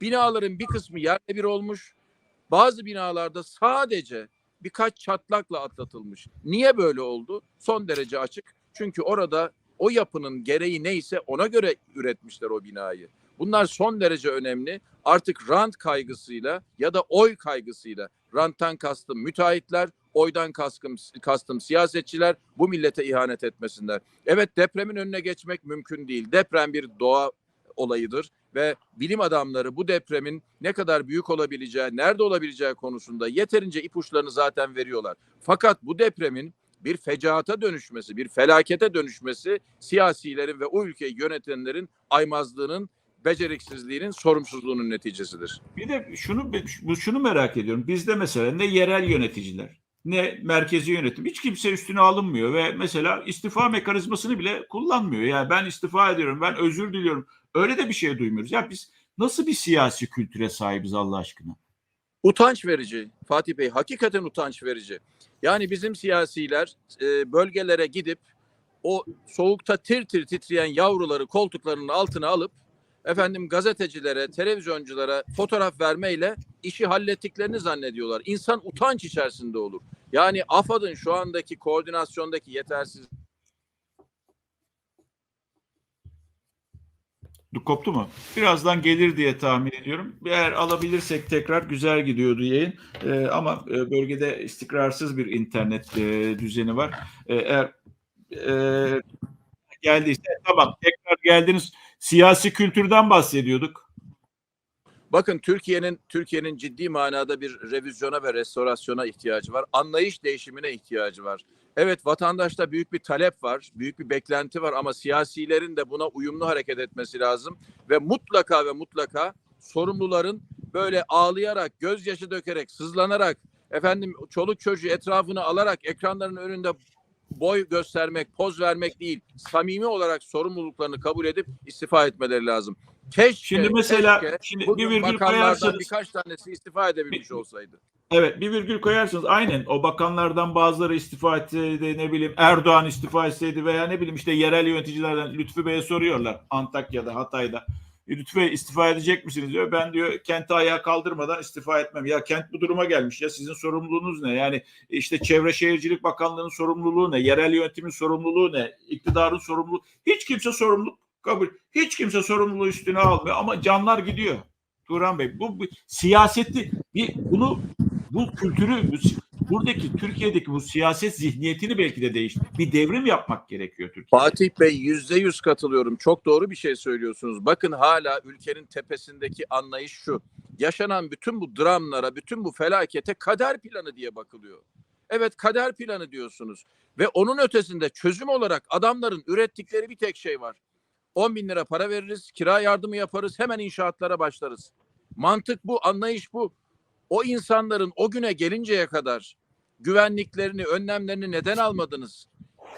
Binaların bir kısmı yerle bir olmuş. Bazı binalarda sadece birkaç çatlakla atlatılmış. Niye böyle oldu? Son derece açık. Çünkü orada o yapının gereği neyse ona göre üretmişler o binayı. Bunlar son derece önemli. Artık rant kaygısıyla ya da oy kaygısıyla ranttan kastım müteahhitler, oydan kastım, kastım siyasetçiler bu millete ihanet etmesinler. Evet depremin önüne geçmek mümkün değil. Deprem bir doğa olayıdır ve bilim adamları bu depremin ne kadar büyük olabileceği, nerede olabileceği konusunda yeterince ipuçlarını zaten veriyorlar. Fakat bu depremin bir fecaata dönüşmesi, bir felakete dönüşmesi siyasilerin ve o ülkeyi yönetenlerin aymazlığının, beceriksizliğinin, sorumsuzluğunun neticesidir. Bir de şunu şunu merak ediyorum. Bizde mesela ne yerel yöneticiler ne merkezi yönetim hiç kimse üstüne alınmıyor ve mesela istifa mekanizmasını bile kullanmıyor. Yani ben istifa ediyorum, ben özür diliyorum. Öyle de bir şey duymuyoruz. Ya biz nasıl bir siyasi kültüre sahibiz Allah aşkına? Utanç verici Fatih Bey, hakikaten utanç verici. Yani bizim siyasiler e, bölgelere gidip o soğukta tir tir titreyen yavruları koltuklarının altına alıp efendim gazetecilere, televizyonculara fotoğraf vermeyle işi hallettiklerini zannediyorlar. İnsan utanç içerisinde olur. Yani AFAD'ın şu andaki koordinasyondaki yetersiz Koptu mu? Birazdan gelir diye tahmin ediyorum. Eğer alabilirsek tekrar güzel gidiyordu yayın. Ee, ama e, bölgede istikrarsız bir internet e, düzeni var. E, eğer e, geldiyse tamam tekrar geldiniz. Siyasi kültürden bahsediyorduk. Bakın Türkiye'nin Türkiye'nin ciddi manada bir revizyona ve restorasyona ihtiyacı var. Anlayış değişimine ihtiyacı var. Evet vatandaşta büyük bir talep var, büyük bir beklenti var ama siyasilerin de buna uyumlu hareket etmesi lazım ve mutlaka ve mutlaka sorumluların böyle ağlayarak, gözyaşı dökerek, sızlanarak, efendim çoluk çocuğu etrafını alarak ekranların önünde boy göstermek, poz vermek değil, samimi olarak sorumluluklarını kabul edip istifa etmeleri lazım. Keşke, Şimdi mesela keşke şimdi bir virgül koyarsanız birkaç tanesi istifa edebilmiş olsaydı. Evet bir virgül koyarsınız. Aynen o bakanlardan bazıları istifa etseydi ne bileyim Erdoğan istifa etseydi veya ne bileyim işte yerel yöneticilerden Lütfü Bey'e soruyorlar Antakya'da Hatay'da. E, Lütfü Bey istifa edecek misiniz diyor. Ben diyor kenti ayağa kaldırmadan istifa etmem. Ya kent bu duruma gelmiş ya sizin sorumluluğunuz ne? Yani işte Çevre Şehircilik Bakanlığı'nın sorumluluğu ne? Yerel yönetimin sorumluluğu ne? İktidarın sorumluluğu. Hiç kimse sorumluluk kabul. Hiç kimse sorumluluğu üstüne almıyor ama canlar gidiyor. Turan Bey bu, bu siyaseti bir bunu bu kültürü bu, buradaki Türkiye'deki bu siyaset zihniyetini belki de değiştir. Bir devrim yapmak gerekiyor Türkiye'de. Fatih Bey yüzde yüz katılıyorum. Çok doğru bir şey söylüyorsunuz. Bakın hala ülkenin tepesindeki anlayış şu. Yaşanan bütün bu dramlara, bütün bu felakete kader planı diye bakılıyor. Evet kader planı diyorsunuz. Ve onun ötesinde çözüm olarak adamların ürettikleri bir tek şey var. 10 bin lira para veririz, kira yardımı yaparız, hemen inşaatlara başlarız. Mantık bu, anlayış bu. O insanların o güne gelinceye kadar güvenliklerini, önlemlerini neden almadınız?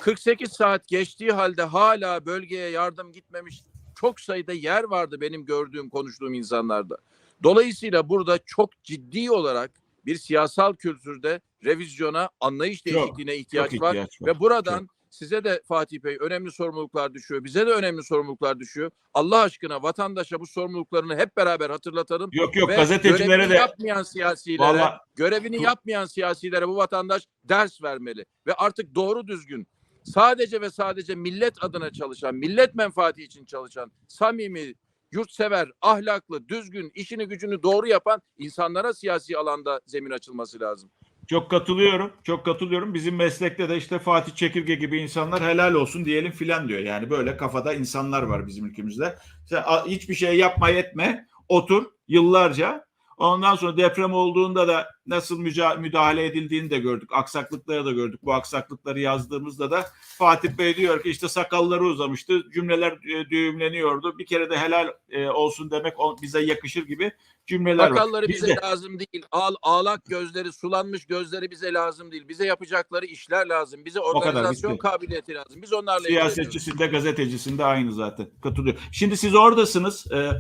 48 saat geçtiği halde hala bölgeye yardım gitmemiş çok sayıda yer vardı benim gördüğüm, konuştuğum insanlarda. Dolayısıyla burada çok ciddi olarak bir siyasal kültürde revizyona, anlayış Çok, değişikliğine ihtiyaç, çok var ihtiyaç var, ve buradan size de Fatih Bey önemli sorumluluklar düşüyor. Bize de önemli sorumluluklar düşüyor. Allah aşkına vatandaşa bu sorumluluklarını hep beraber hatırlatalım. Yok yok Ve gazetecilere görevini de yapmayan siyasilere, Vallahi- görevini yapmayan siyasilere bu vatandaş ders vermeli ve artık doğru düzgün sadece ve sadece millet adına çalışan, millet menfaati için çalışan, samimi, yurtsever, ahlaklı, düzgün, işini gücünü doğru yapan insanlara siyasi alanda zemin açılması lazım. Çok katılıyorum. Çok katılıyorum. Bizim meslekte de işte Fatih Çekirge gibi insanlar helal olsun diyelim filan diyor. Yani böyle kafada insanlar var bizim ülkemizde. Sen hiçbir şey yapma etme. Otur yıllarca. Ondan sonra deprem olduğunda da nasıl müdahale edildiğini de gördük. Aksaklıkları da gördük. Bu aksaklıkları yazdığımızda da Fatih Bey diyor ki işte sakalları uzamıştı. Cümleler e, düğümleniyordu. Bir kere de helal e, olsun demek bize yakışır gibi cümleler var. Sakalları bize Bizde- lazım değil. Ağ, ağlak gözleri, sulanmış gözleri bize lazım değil. Bize yapacakları işler lazım. Bize organizasyon kabiliyeti lazım. Biz onlarla. Siyasetçisinde, gazetecisinde aynı zaten. Katılıyor. Şimdi siz oradasınız. Ee,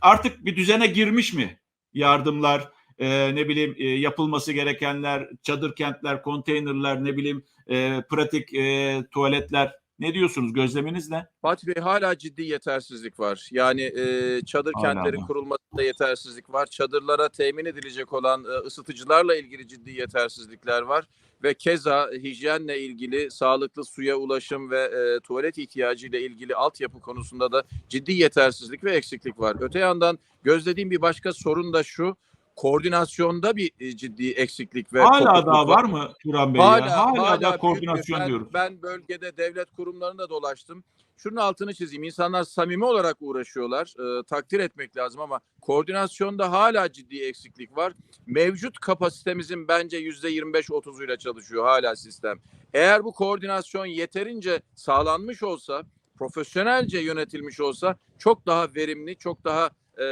artık bir düzene girmiş mi? Yardımlar, e, ne bileyim e, yapılması gerekenler, çadır kentler, konteynerler, ne bileyim e, pratik e, tuvaletler Ne diyorsunuz? Gözleminiz ne? Fatih Bey hala ciddi yetersizlik var. Yani e, çadır Hala kentleri mı? kurulmasında yetersizlik var. Çadırlara temin edilecek olan e, ısıtıcılarla ilgili ciddi yetersizlikler var. Ve keza hijyenle ilgili sağlıklı suya ulaşım ve e, tuvalet ihtiyacı ile ilgili altyapı konusunda da ciddi yetersizlik ve eksiklik var. Öte yandan gözlediğim bir başka sorun da şu. Koordinasyonda bir e, ciddi eksiklik ve Hala daha var mı Turan Bey? Hala, ya? Hala, hala da koordinasyon ben, diyoruz. Ben bölgede devlet kurumlarında dolaştım. Şunun altını çizeyim. İnsanlar samimi olarak uğraşıyorlar. Ee, takdir etmek lazım ama koordinasyonda hala ciddi eksiklik var. Mevcut kapasitemizin bence yüzde 25-30'uyla çalışıyor hala sistem. Eğer bu koordinasyon yeterince sağlanmış olsa, profesyonelce yönetilmiş olsa çok daha verimli, çok daha e,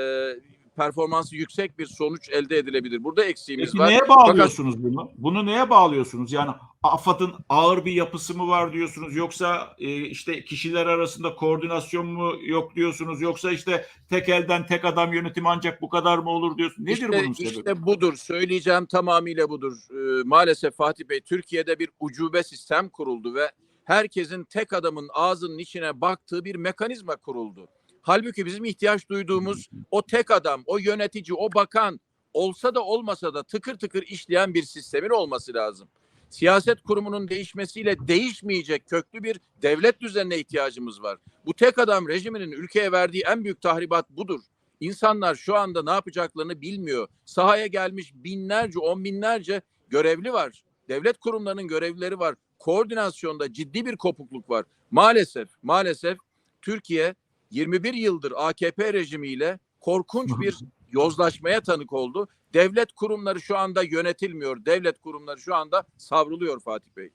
performansı yüksek bir sonuç elde edilebilir. Burada eksiğimiz Peki var. neye bağlıyorsunuz bunu? Bunu neye bağlıyorsunuz? Yani AFAD'ın ağır bir yapısı mı var diyorsunuz? Yoksa e, işte kişiler arasında koordinasyon mu yok diyorsunuz? Yoksa işte tek elden tek adam yönetimi ancak bu kadar mı olur diyorsunuz? Nedir İşte, bunun sebebi? işte budur. Söyleyeceğim tamamıyla budur. Ee, maalesef Fatih Bey Türkiye'de bir ucube sistem kuruldu ve herkesin tek adamın ağzının içine baktığı bir mekanizma kuruldu. Halbuki bizim ihtiyaç duyduğumuz o tek adam, o yönetici, o bakan olsa da olmasa da tıkır tıkır işleyen bir sistemin olması lazım. Siyaset kurumunun değişmesiyle değişmeyecek köklü bir devlet düzenine ihtiyacımız var. Bu tek adam rejiminin ülkeye verdiği en büyük tahribat budur. İnsanlar şu anda ne yapacaklarını bilmiyor. Sahaya gelmiş binlerce, on binlerce görevli var. Devlet kurumlarının görevlileri var. Koordinasyonda ciddi bir kopukluk var. Maalesef, maalesef Türkiye 21 yıldır AKP rejimiyle korkunç bir yozlaşmaya tanık oldu. Devlet kurumları şu anda yönetilmiyor. Devlet kurumları şu anda savruluyor Fatih Bey.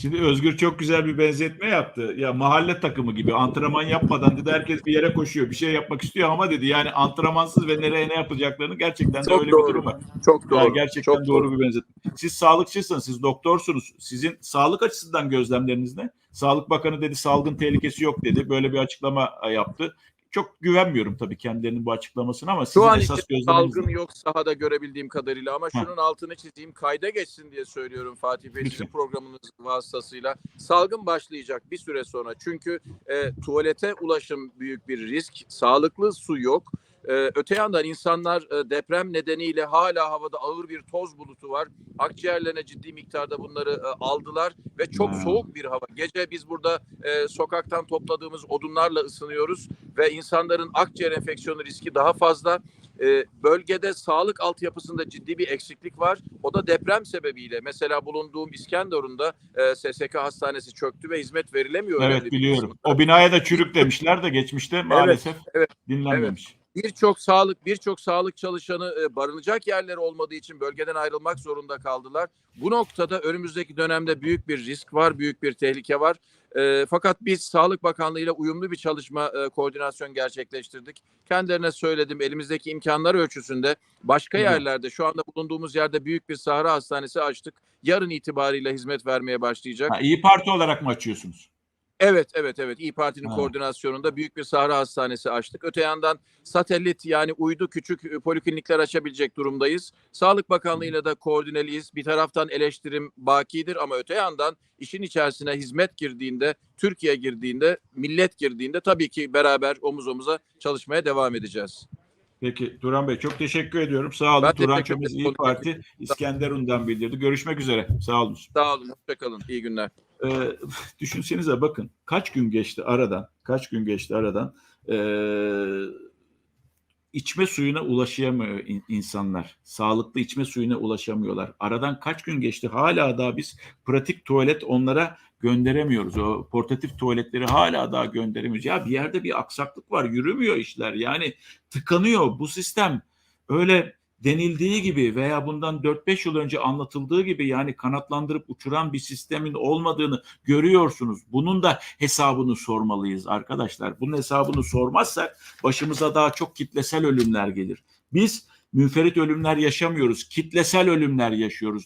Şimdi Özgür çok güzel bir benzetme yaptı. Ya mahalle takımı gibi antrenman yapmadan dedi herkes bir yere koşuyor. Bir şey yapmak istiyor ama dedi yani antrenmansız ve nereye ne yapacaklarını gerçekten de Çok öyle doğru. bir durum var. Çok doğru. gerçekten çok doğru bir benzetme. Siz sağlıkçısınız, siz doktorsunuz. Sizin sağlık açısından gözlemleriniz ne? Sağlık Bakanı dedi salgın tehlikesi yok dedi. Böyle bir açıklama e, yaptı. Çok güvenmiyorum tabii kendilerinin bu açıklamasına ama sizin Şu an esas gözleminiz salgın ne? yok sahada görebildiğim kadarıyla ama şunun altını çizeyim kayda geçsin diye söylüyorum Fatih Bey sizin programınız vasıtasıyla. Salgın başlayacak bir süre sonra çünkü e, tuvalete ulaşım büyük bir risk, sağlıklı su yok. E, öte yandan insanlar e, deprem nedeniyle hala havada ağır bir toz bulutu var. Akciğerlerine ciddi miktarda bunları e, aldılar ve çok Hmm. soğuk bir hava. Gece biz burada e, sokaktan topladığımız odunlarla ısınıyoruz ve insanların akciğer enfeksiyonu riski daha fazla. E, bölgede sağlık altyapısında ciddi bir eksiklik var. O da deprem sebebiyle. Mesela bulunduğum İskenderun'da e, SSK hastanesi çöktü ve hizmet verilemiyor. Evet biliyorum. O binaya da çürük demişler de geçmişte maalesef evet, dinlenmemiş. Birçok sağlık birçok sağlık çalışanı e, barınacak yerleri olmadığı için bölgeden ayrılmak zorunda kaldılar. Bu noktada önümüzdeki dönemde büyük bir risk var, büyük bir tehlike var. E, fakat biz Sağlık Bakanlığı ile uyumlu bir çalışma e, koordinasyon gerçekleştirdik. Kendilerine söyledim elimizdeki imkanlar ölçüsünde başka Güzel. yerlerde şu anda bulunduğumuz yerde büyük bir sahra hastanesi açtık. Yarın itibariyle hizmet vermeye başlayacak. Ha, İyi Parti olarak mı açıyorsunuz? Evet, evet, evet. İyi Parti'nin Ha. koordinasyonunda büyük bir sahra hastanesi açtık. Öte yandan satelit yani uydu küçük e, poliklinikler açabilecek durumdayız. Sağlık Bakanlığı'yla da koordineliyiz. Bir taraftan eleştirim bakidir ama öte yandan işin içerisine hizmet girdiğinde, Türkiye girdiğinde, millet girdiğinde tabii ki beraber omuz omuza çalışmaya devam edeceğiz. Peki Turan Bey çok teşekkür ediyorum. Sağ olun. Ben Turan Çömez. İyi Parti İskenderun'dan bildirdi. Görüşmek üzere. Sağ olun. Sağ olun, hoşçakalın. İyi günler. Ee, düşünsenize bakın kaç gün geçti aradan, kaç gün geçti aradan ee, içme suyuna ulaşamıyor in- insanlar. Sağlıklı içme suyuna ulaşamıyorlar. Aradan kaç gün geçti hala daha biz pratik tuvalet onlara gönderemiyoruz. O portatif tuvaletleri hala daha gönderemiyoruz. Ya bir yerde bir aksaklık var. Yürümüyor işler. Yani tıkanıyor bu sistem. Öyle denildiği gibi veya bundan 4-5 yıl önce anlatıldığı gibi yani kanatlandırıp uçuran bir sistemin olmadığını görüyorsunuz. Bunun da hesabını sormalıyız arkadaşlar. Bunun hesabını sormazsak başımıza daha çok kitlesel ölümler gelir. Biz münferit ölümler yaşamıyoruz. Kitlesel ölümler yaşıyoruz.